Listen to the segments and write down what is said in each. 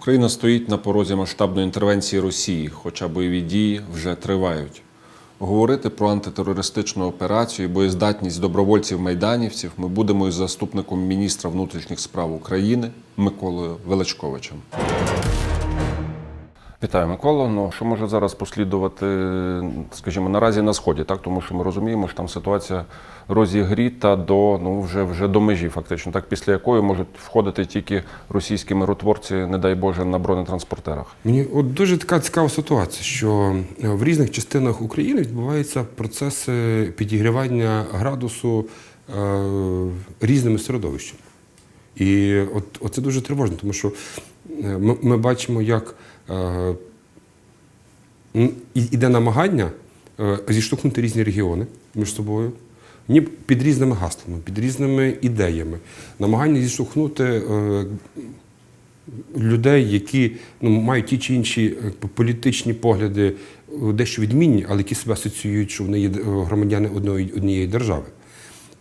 Україна стоїть на порозі масштабної інтервенції Росії, хоча бойові дії вже тривають. Говорити про антитерористичну операцію і боєздатність добровольців-майданівців ми будемо із заступником міністра внутрішніх справ України Миколою Величковичем. Вітаю, Микола. Ну що може зараз послідувати, скажімо, наразі на сході, так тому що ми розуміємо, що там ситуація розігріта до ну вже вже до межі, фактично, так після якої можуть входити тільки російські миротворці, не дай Боже, на бронетранспортерах. Мені от дуже така цікава ситуація, що е, в різних частинах України відбуваються процеси підігрівання градусу е, різними середовищами. І от, от це дуже тривожно, тому що е, ми, ми бачимо, як е, іде намагання е, зіштовхнути різні регіони між собою. Ні, під різними гаслами, під різними ідеями, намагання зіштовхнути е, людей, які ну, мають ті чи інші якби, політичні погляди, е, дещо відмінні, але які себе асоціюють, що вони є е, громадяни одної, однієї держави.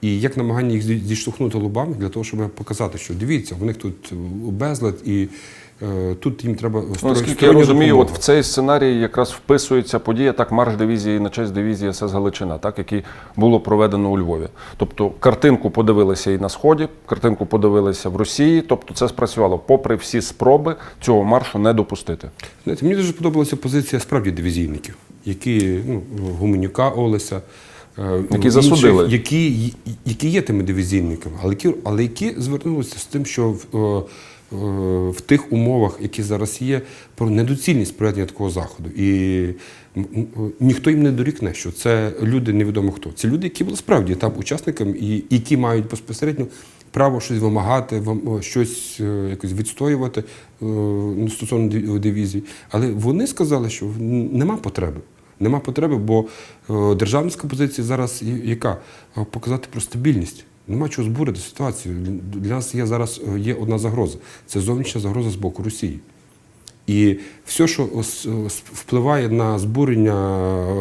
І як намагання їх зіштовхнути лобами для того, щоб показати, що дивіться, в них тут е, безлад, і е, тут їм треба Ну, наскільки я розумію, от в цей сценарій якраз вписується подія так марш дивізії на честь дивізії СС Галичина, так який було проведено у Львові. Тобто картинку подивилися і на сході, картинку подивилися в Росії. Тобто це спрацювало, попри всі спроби цього маршу не допустити. Знаєте, мені дуже подобалася позиція справді дивізійників, які ну, Гуменюка Олеся. Е, Які засудили. які, які є тими дивізійниками, але які, але які звернулися з тим, що в, е, е, в тих умовах, які зараз є, про недоцільність проведення такого заходу. І ніхто їм не дорікне, що це люди невідомо хто. Це люди, які були справді там учасниками, і які мають безпосередньо право щось вимагати, щось якось відстоювати стосовно дивізії. Але вони сказали, що нема потреби. Нема потреби, бо е, державницька позиція зараз яка? Е, Показати про стабільність. Нема чого збурити ситуацію. Для нас є зараз е, є одна загроза. Це зовнішня загроза з боку Росії. І все, що впливає на збурення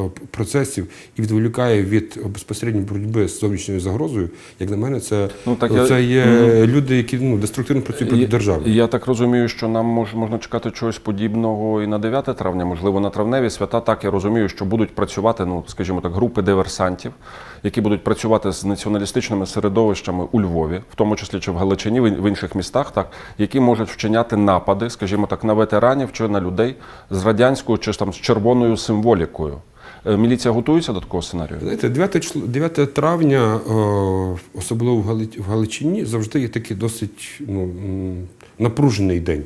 е, процесів і відволікає від безпосередньої боротьби з зовнішньою загрозою, як на мене, це, Ну, так я- це є люди, які ну, деструктивно працюють проти Я- держави. Я так розумію, що нам мож, можна чекати чогось подібного і на 9 травня, можливо, на травневі свята. Так я розумію, що будуть працювати, ну скажімо так, групи диверсантів, які будуть працювати з націоналістичними середовищами у Львові, в тому числі чи в Галичині, в в інших містах, так які можуть вчиняти напади, скажімо так, на ветеранів чи на людей з радянською чи там з червоною символікою. Е, Міліція готується до такого сценарію? Знаєте, 9, 9 травня, е, особливо в Галичині, завжди є такий досить ну, напружений день.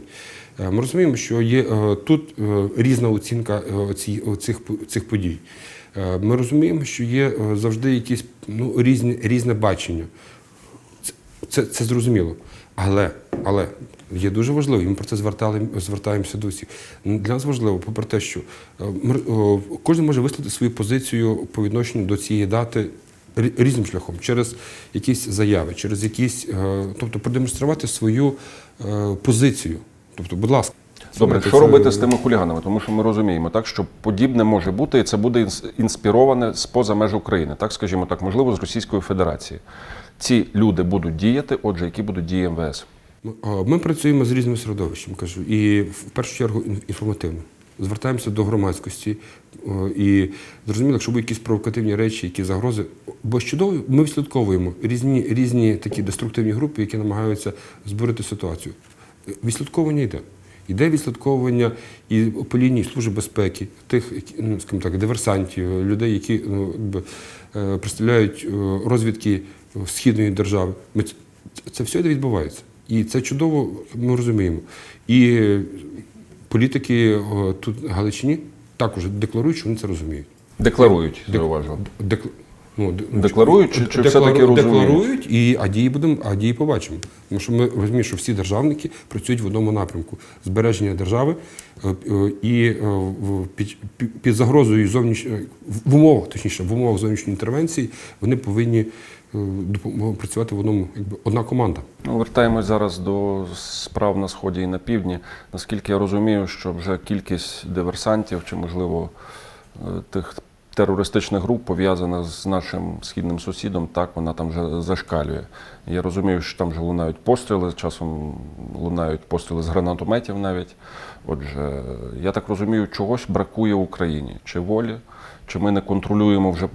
Е, Ми розуміємо, що є тут різна оцінка цих, цих подій. Ми розуміємо, що є завжди якісь ну, різні, різне бачення. Це, це, це зрозуміло. Але, але є дуже важливо, і ми про це звертали, звертаємося до всіх. Для нас важливо, попри те, що е, кожен може висловити свою позицію по відношенню до цієї дати різним шляхом, через якісь заяви, через якісь, е, тобто продемонструвати свою е, позицію. Тобто, будь ласка. Добре, що це- робити з тими хуліганами? Тому що ми розуміємо, так що подібне може бути, і це буде інс- інспіроване з-поза меж України, так скажімо так, можливо, з Російської Федерації. Ці люди будуть діяти, отже, які будуть дії МВС. Ми- працюємо з різними середовищами, кажу, і в першу чергу інформативно. Звертаємося до громадськості і зрозуміло, якщо будуть якісь провокативні речі, які загрози, бо чудово, ми відслідковуємо різні, різні такі деструктивні групи, які намагаються збурити ситуацію. Відслідковування йде. Йде відслідковування і по лінії Служби безпеки, тих, ну, скажімо так, диверсантів, людей, які ну, е, представляють е, розвідки е, східної держави. Ми це все відбувається. І це чудово, ми розуміємо. І політики тут в Галичині також декларують, що вони це розуміють. Декларують, зауважу. Декл... Ну, Декларують чи- чи деклару- все-таки розуміють? Декларують, і, а дії будемо, а дії побачимо. Тому що ми розуміємо, що всі державники працюють в одному напрямку збереження держави е, е, і е, під, під- загрозою зовнішньої в умовах, точніше, в умовах зовнішньої інтервенції вони повинні працювати в одному, якби одна команда. Ну, вертаємось зараз до справ на сході і на півдні. Наскільки я розумію, що вже кількість диверсантів чи, можливо, е, тих терористичних груп пов'язана з нашим східним сусідом, так вона там вже зашкалює. Я розумію, що там вже лунають постріли, часом лунають постріли з гранатометів навіть. Отже, я так розумію, чогось бракує Україні чи волі, чи ми не контролюємо вже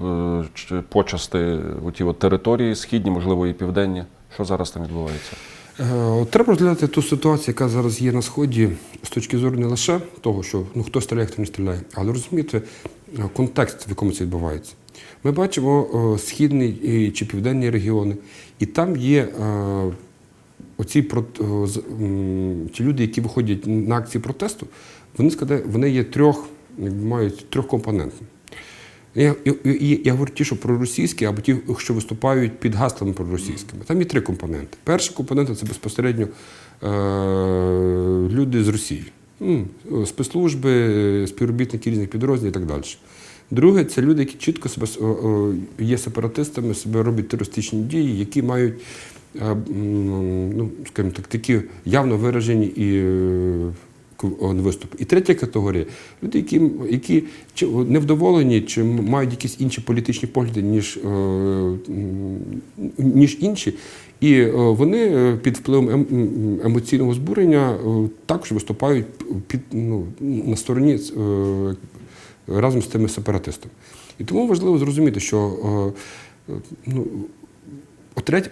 е, почасти оті от території східні, можливо, і південні. Що зараз там відбувається? Е, Треба розглядати ту ситуацію, яка зараз є на сході, з точки зору не лише того, що ну хто стріляє, хто не стріляє, але розуміти е, контекст, в якому це відбувається. Ми бачимо е, східний і- чи південні регіони, і там є оці ті люди, які виходять на акції протесту, вони вони є трьох, мають трьохкомпонентні. Я, я, я, я говорю ті, що проросійські, або ті, що виступають під гаслами проросійськими. Там є три компоненти. Перший компонент це безпосередньо е, люди з Росії, спецслужби, е, співробітники різних підрозділів і так далі. Друге, це люди, які чітко себе є сепаратистами, себе роблять терористичні дії, які мають е, ну, скажімо так, такі явно виражені і е, к- І третя категорія люди, які, які чи невдоволені, чи мають якісь інші політичні погляди, ніж, е, ніж інші. І е, вони під впливом ем- емоційного збурення також виступають під, ну, на стороні разом з тими сепаратистами. І тому важливо зрозуміти, що ну,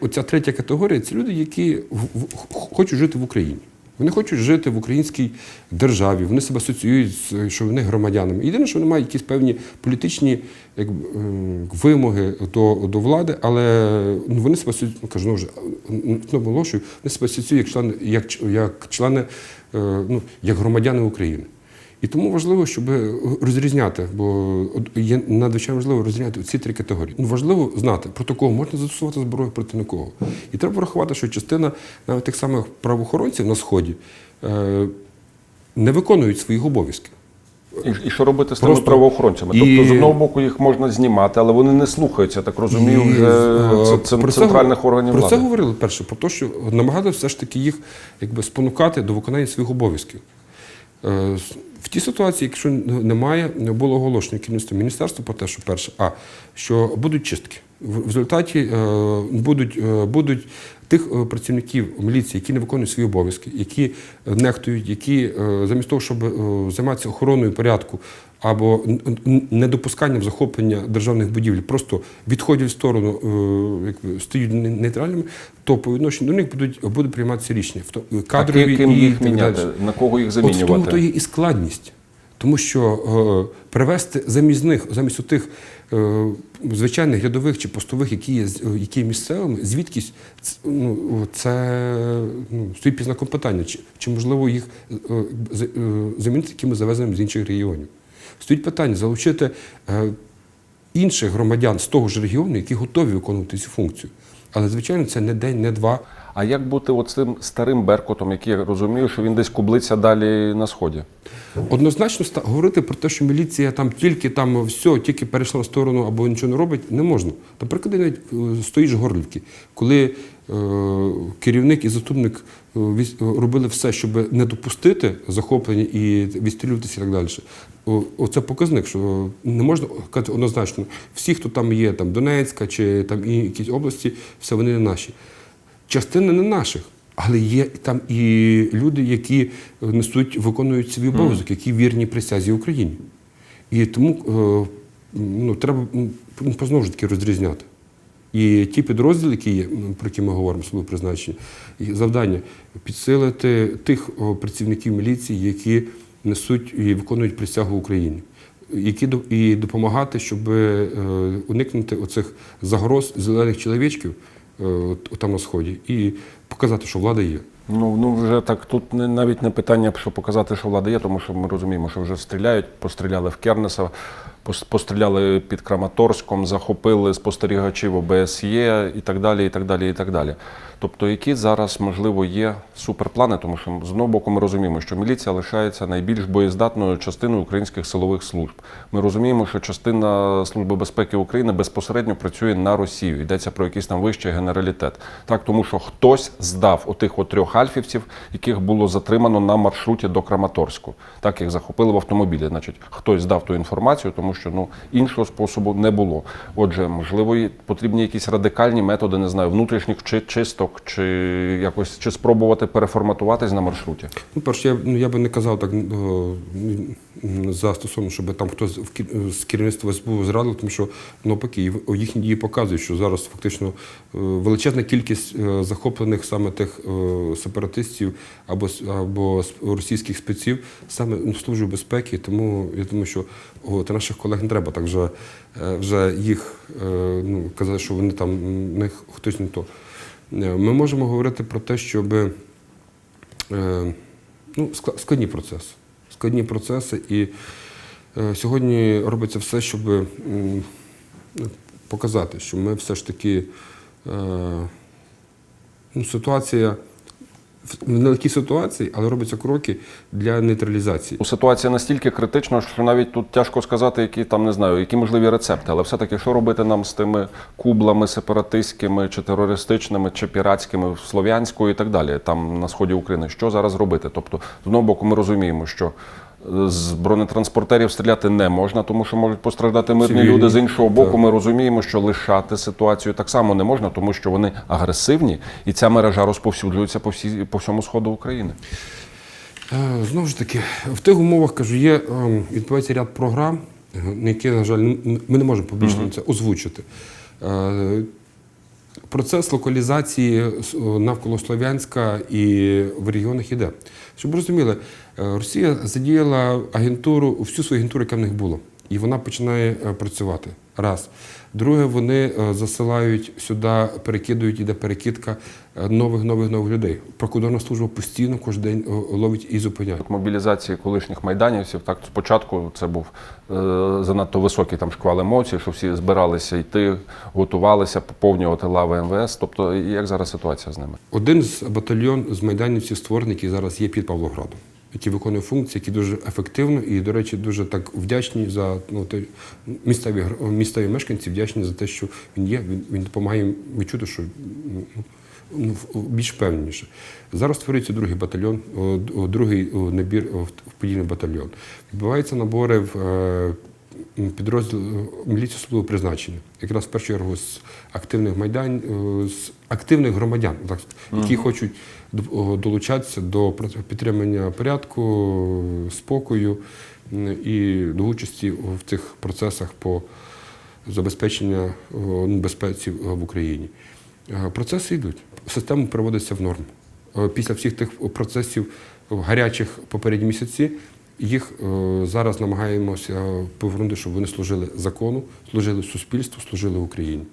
оця третя категорія це люди, які хочуть жити в Україні. Вони хочуть жити в українській державі, вони себе асоціюють, що вони громадянами. Єдине, що вони мають якісь певні політичні як, вимоги до, до влади, але ну, вони себе ну, кажу, ну, вже наголошую, вони себе асоціюють як члени, як, як члени, е, ну, як громадяни України. І тому важливо, щоб розрізняти, бо є надзвичайно важливо розрізняти ці три категорії. Ну важливо знати, проти кого можна застосувати зброю проти кого. І треба врахувати, що частина навіть тих самих правоохоронців на сході е, не виконують своїх обов'язків. І, і що робити з тими Просто- правоохоронцями? і- Тобто, з одного боку, їх можна знімати, але вони не слухаються, так розумію, І, вже е, це, це про це центральних органів Про влади. це говорили перше, про те, що намагалися все ж таки їх якби, спонукати до виконання своїх обов'язків. В тій ситуації, якщо немає, було оголошено керівництво міністерства про те, що перше, а що будуть чистки. В результаті е, будуть, е, будуть тих е, працівників міліції, які не виконують свої обов'язки, які нехтують, які замість того, щоб займатися охороною порядку або недопусканням захоплення державних будівель, просто відходять в сторону, е, якби стають нейтральними, то по відношенню до них будуть буде прийматися рішення. То- А ким і їх міняти? На кого їх От в тому то є і складність. Тому що е, привести замість них, замість тих е, звичайних рядових чи постових, які є, е, які є місцевими, звідкись ну, це ну, стоїть пізнаку питання, чи, чи можливо їх е, е, замінити якими завезеними з інших регіонів. Стоїть питання залучити е, інших громадян з того ж регіону, які готові виконувати цю функцію. Але, звичайно, це не день, не два. А як бути от цим старим Беркутом, який я розумію, що він десь кублиться далі на сході? Однозначно говорити про те, що міліція там тільки там все, тільки перейшла на сторону або нічого не робить, не можна. Наприклад, навіть е, з тої ж Горлівки, коли е, керівник і заступник е, е, робили все, щоб не допустити захоплення і відстрілюватися і так далі. Оце показник, що не можна казати однозначно, всі, хто там є, там Донецька чи там і якісь області, все вони не наші. Частина не наших, але є там і люди, які е, несуть, виконують свій обов'язок, які вірні присязі Україні. І тому е, ну, треба знову ж таки розрізняти. І ті підрозділи, які є, про які ми говоримо, своє призначення, і завдання підсилити тих працівників міліції, які несуть і виконують присягу Україні, які і допомагати, щоб е, уникнути оцих загроз зелених чоловічків там на сході, і показати, що влада є. Ну, ну вже так тут не, навіть не питання, щоб показати, що влада є, тому що ми розуміємо, що вже стріляють, постріляли в Кернеса, постріляли під Краматорськом, захопили спостерігачів ОБСЄ і так далі, і так далі, і так далі. Тобто, які зараз, можливо, є суперплани, тому що з одного боку ми розуміємо, що міліція лишається найбільш боєздатною частиною українських силових служб. Ми розуміємо, що частина Служби безпеки України безпосередньо працює на Росію. Йдеться про якийсь там вищий генералітет. Так, тому що хтось здав отих от трьох альфівців, яких було затримано на маршруті до Краматорську. Так їх захопили в автомобілі. Значить, хтось здав ту інформацію, тому що ну іншого способу не було. Отже, можливо, потрібні якісь радикальні методи, не знаю, внутрішніх чи чисток, чи якось чи спробувати переформатуватись на маршруті. Ну, перше, я, ну, я би не казав так о, м, за стосовно, щоб там хтось з керівництва СБУ зрадив, тому що навпаки, їх- їхні дії показують, що зараз фактично е, величезна кількість е, захоплених саме тих е, сепаратистів або, або російських спеців саме ну, службою безпеки. Тому я думаю, що от, наших колег не треба так вже, е, вже їх е, ну, казати, що вони там них хтось не то. Е, Ми можемо говорити про те, щоби. Е, ну, складні процеси. Складні процеси. І е, сьогодні робиться все, щоб показати, що ми все ж таки е, ну, ситуація в нелегкій ситуації, але робляться кроки для нейтралізації. Ну, Ситуація настільки критична, що навіть тут тяжко сказати, які там не знаю, які можливі рецепти. Але все-таки що робити нам з тими кублами сепаратистськими, чи терористичними, чи піратськими слов'янською і так далі, там на сході України. Що зараз робити? Тобто, з одного боку, ми розуміємо, що з бронетранспортерів стріляти не можна, тому що можуть постраждати мирні Цивільні. люди. З іншого боку, Так. ми розуміємо, що лишати ситуацію так само не можна, тому що вони агресивні, і ця мережа розповсюджується по всій по всьому сходу України. Е, Знову ж таки, в тих умовах кажу, є ем, відбувається ряд програм, е, які, на жаль, ми не можемо публічно це озвучити. Е, Процес локалізації навколо Слов'янська і в регіонах іде. Щоб ви розуміли, е, Росія задіяла агентуру, всю свою агентуру, яка в них була, і вона починає е, працювати. Раз. Друге, вони е, засилають сюди, перекидують, іде перекидка е, нових, нових, нових людей. Прокордонна служба постійно кожен день е, ловить і зупиняє. Мобілізації колишніх майданівців, так спочатку це був е, занадто високий там шквал емоцій, що всі збиралися йти, готувалися поповнювати лави МВС. Тобто, як зараз ситуація з ними? Один з батальйон з майданівців створений, який зараз є під Павлоградом, який виконує функції, які дуже ефективно і, до речі, дуже так вдячні за ну, те, місцеві, місцеві мешканці вдячні за те, що він є. Він, він допомагає їм відчути, що ну, більш певніше. Зараз створюється другий батальйон, другий набір в подільний батальйон. Відбуваються набори в е, підрозділ е, міліції особливого призначення, якраз в першу чергу з активних майдан, е, з активних громадян, так, які хочуть до- о, долучатися до підтримання порядку, спокою і до участі в цих процесах по забезпечення о, ну, безпеці в Україні. Е, Процеси йдуть. Система приводиться в норму. Після всіх тих процесів гарячих попередні місяці їх е, зараз намагаємося повернути, щоб вони служили закону, служили суспільству, служили Україні.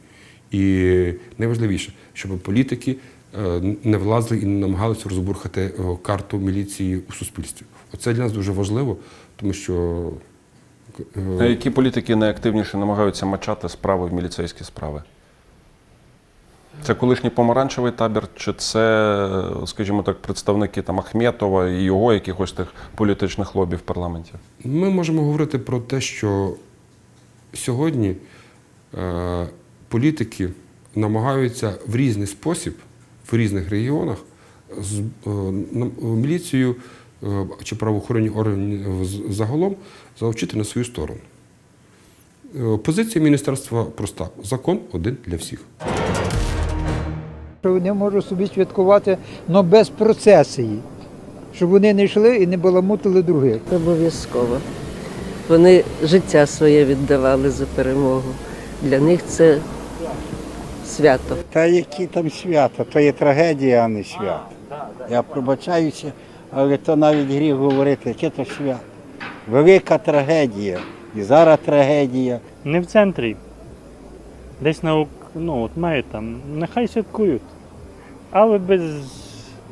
І найважливіше, щоб політики е, не влазили і не намагалися розбурхати е, карту міліції у суспільстві. Оце для нас дуже важливо, тому що які політики найактивніше намагаються мачати справи в міліцейські справи? Це колишній помаранчевий табір, чи це, скажімо так, представники там Ахметова і його якихось тих політичних лобі в парламенті? Ми можемо говорити про те, що сьогодні е, політики намагаються в різний спосіб, в різних регіонах з е, нам- міліцію е, чи правоохоронні органи е, загалом залучити на свою сторону. Е, Позиція міністерства проста: закон один для всіх. Що вони можуть собі святкувати, але без процесії, щоб вони не йшли і не баламутили других. Обов'язково. Вони життя своє віддавали за перемогу. Для них це свято. Та які там свята, то є трагедія, а не свято. Я пробачаюся, але то навіть гріх говорити, яке то свято. Велика трагедія. І зараз трагедія. Не в центрі. Десь на ну, от мають там, нехай святкують. Але без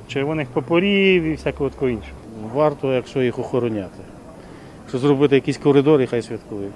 червоних попорів і всякого такого іншого. Варто, якщо їх охороняти. Якщо зробити якісь коридори, хай святкують.